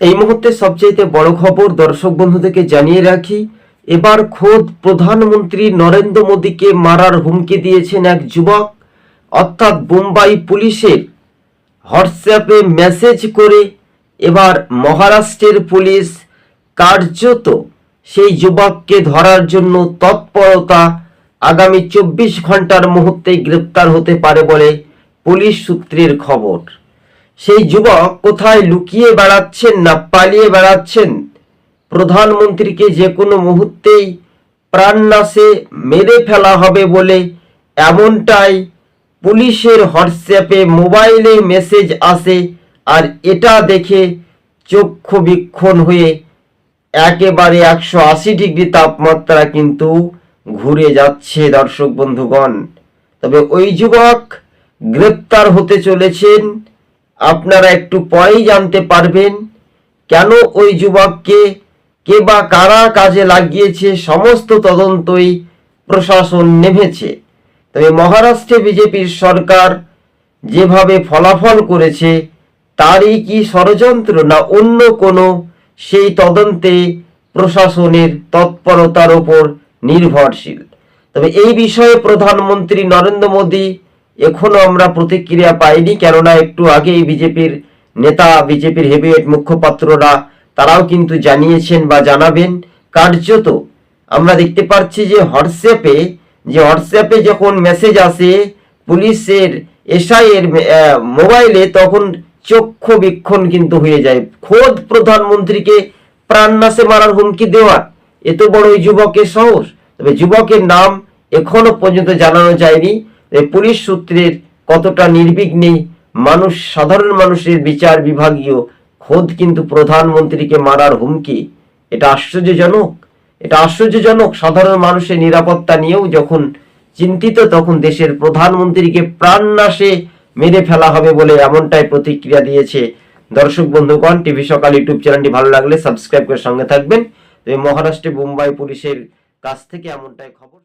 এই মুহূর্তে সবচেয়ে বড় খবর দর্শক বন্ধুদেরকে জানিয়ে রাখি, এবার খোদ প্রধানমন্ত্রী নরেন্দ্র মোদীকে মারার হুমকি দিয়েছেন এক যুবক। অর্থাৎ বোম্বাই পুলিশের হোয়াটসঅ্যাপে মেসেজ করে এবার মহারাষ্ট্রের পুলিশ কার্যত সেই যুবককে ধরার জন্য তৎপরতা আগামী চব্বিশ ঘণ্টার মুহূর্তে গ্রেপ্তার হতে পারে বলে পুলিশ সূত্রের খবর। সেই যুবক কোথায় লুকিয়ে বেড়াচ্ছেন না পালিয়ে বেড়াচ্ছেন? প্রধানমন্ত্রীকে যে কোনো মুহূর্তেই প্রাণনাশে মেরে ফেলা হবে বলে এমনটাই পুলিশের হোয়াটসঅ্যাপে মোবাইলে মেসেজ আসে আর এটা দেখে চক্ষু বিক্ষণ হয়ে একেবারে একশো আশি ডিগ্রি তাপমাত্রা কিন্তু ঘুরে যাচ্ছে দর্শক বন্ধুগণ। তবে ওই যুবক গ্রেপ্তার হতে চলেছেন আপনারা একটু পরেই জানতে পারবেন কেন ওই যুবককে কে বা কারা কাজে লাগিয়েছে, সমস্ত তদন্তই প্রশাসন নেমেছে। তবে মহারাষ্ট্রে বিজেপির সরকার যেভাবে ফলাফল করেছে, তারই কি ষড়যন্ত্র না অন্য কোনো, সেই তদন্তে প্রশাসনের তৎপরতার ওপর নির্ভরশীল। তবে এই বিষয়ে প্রধানমন্ত্রী নরেন্দ্র মোদী এখনও আমরা প্রতিক্রিয়া পাইনি, কেননা একটু আগেই বিজেপির নেতা, বিজেপির হেভিওয়েট মুখপাত্ররা, তারাও কিন্তু জানিয়েছেন বা জানাবেন, কার্যত আমরা দেখতে পাচ্ছি যে হোয়াটসঅ্যাপে যে হোয়াটসঅ্যাপে যখন মেসেজ আসে, পুলিশের এসআই এর মোবাইলে তখন চক্ষু বিক্ষণ কিন্তু হয়ে যায়। খোদ প্রধানমন্ত্রীকে প্রাণনাশে মারার হুমকি দেওয়ার, এত বড় ওই যুবকের সাহস। তবে যুবকের নাম এখনও পর্যন্ত জানানো যায়নি। তবে পুলিশ সূত্রের কতটা নির্বিঘ্নে মানুষ, সাধারণ মানুষের বিচার বিভাগীয় খোদ কিন্তু প্রধানমন্ত্রীকে মারার হুমকি। এটা আশ্চর্যজনক। এটা আশ্চর্যজনক। সাধারণ মানুষের নিরাপত্তা নিয়েও যখন চিন্তিত, তখন দেশের প্রধানমন্ত্রীকে প্রাণনাশে মেরে ফেলা হবে বলে এমনটাই প্রতিক্রিয়া দিয়েছে দর্শক বন্ধুগণ। টিভি সকাল ইউটিউব চ্যানেলটি ভালো লাগলে সাবস্ক্রাইব করে সঙ্গে থাকবেন। মহারাষ্ট্রে মুম্বাই পুলিশের কাছ থেকে এমনটাই খবর